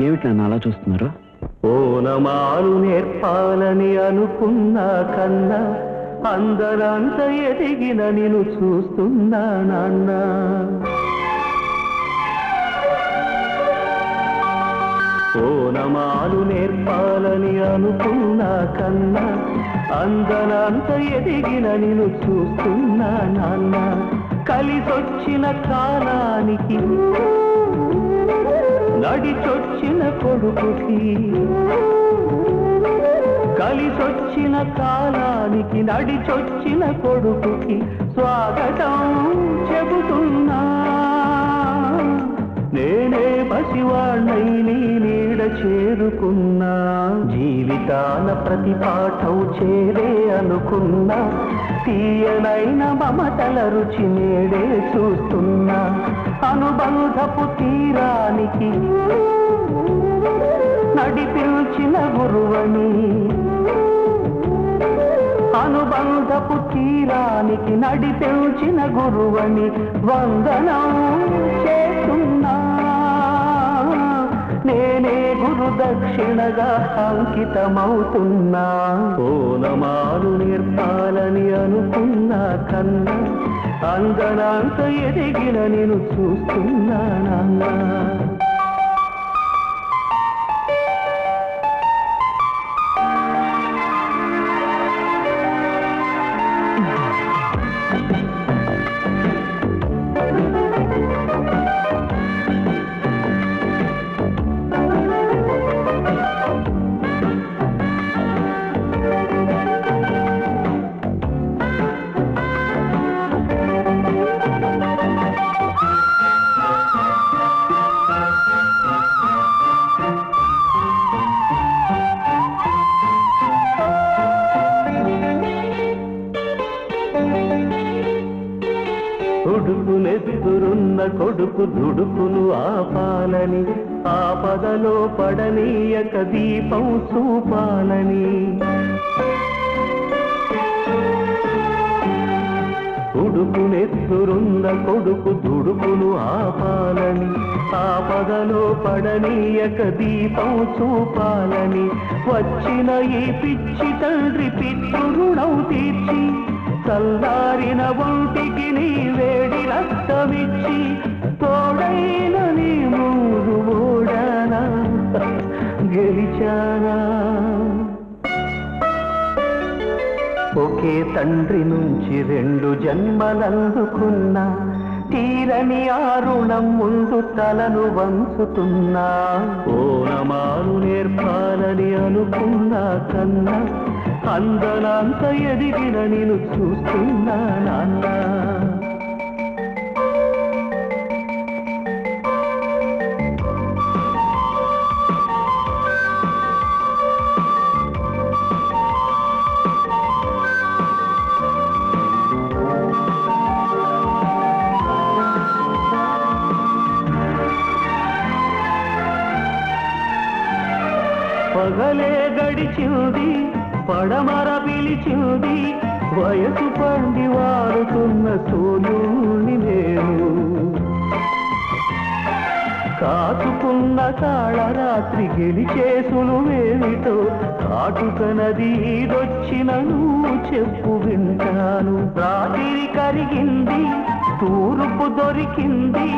ఏమిటి నన్ను అలా చూస్తున్నారు? ఓనమాలు నేర్పాలని అనుకున్నా కన్నా అందరంత ఎదిగిన నేను చూస్తున్నా నాన్న. ఓనమాలు నేర్పాలని అనుకున్నా కన్నా అందనంత ఎదిగిన నేను చూస్తున్నా నాన్న. కలిసొచ్చిన కాలానికి పడిచొచ్చిన కొడుకుకి. కలిసొచ్చిన కాలానికి నడిచొచ్చిన కొడుకుకి స్వాగతం చెబుతున్నా. నేనే పసివాణ్ణై నీ నీడ చేరుకున్నా. నిదాన ప్రతి పాఠం చేరే అనుకున్నా తీయనైన మమతల రుచి నేడే చూస్తున్నా. అనుబంధపు తీరానికి నడిపించిన గురువని అనుబంధపు తీరానికి నడిపించిన గురువని వందనం చేస్తున్నా. నేనే గురు దక్షిణగా అంకితమవుతున్నా. ఓనమాలు నేర్పాలని అనుకున్నా కన్నా అందనంత ఎదిగిన నేను చూస్తున్నానా కొడుకునెదురున్న కొడుకు దుడుకును ఆపాలని. ఆపదలో పడనీయక దీపం చూపాలని. కొడుకునెదురున్న కొడుకు దుడుకును ఆపాలని. ఆపదలో పడనీయక దీపం చూపాలని. వచ్చిన ఈ పిచ్చి తండ్రి పితృరుణం తీర్చి చల్లారిన ఒంటికి నీ వేడి రక్తమిచ్చి తోడైన నీ మూడు ఓడానా గెలిచానా? ఒకే తండ్రి నుంచి రెండు జన్మలందుకున్నా తీరని ఆరుణం ముందు తలను వంచుతున్నా. ఓనమాలు నేర్పాలని అనుకున్నా కన్నా అందనంత ఎదిగిన నేను చూస్తున్నా నాన్న. పగలే గడిచింది పడమర పిలిచింది. వయసు పండి వారుతున్న సూర్యుని నేను. కాచుకున్న కాళరాత్రి గెలిచేసులు వేమిటో కాటుక నది ఈదొచ్చిన చెప్పు వింటాను. రాత్రి కరిగింది తూర్పు దొరికింది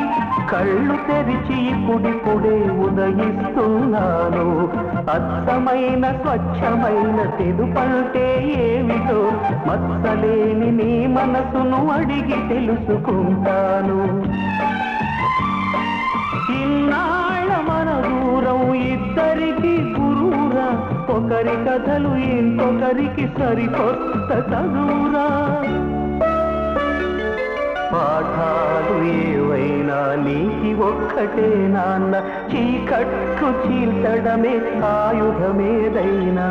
కళ్ళు తెరిచి ఇప్పుడిప్పుడే ఉదయిస్తున్నాను. అచ్చమైన స్వచ్ఛమైన తెలుపంటే ఏమిటో మత్సలేని నీ మనసును అడిగి తెలుసుకుంటాను. ఇన్నాళ్ళ మన దూరం ఇద్దరికి గురువురా ఒకరి కథలు ఇంకొకరికి సరికొత్త చదువురా. పాఠాలు ఏవైనా నీకి ఒక్కటే నాన్న చీకట్లు చీల్చడమే ఆయుధమేదైనా?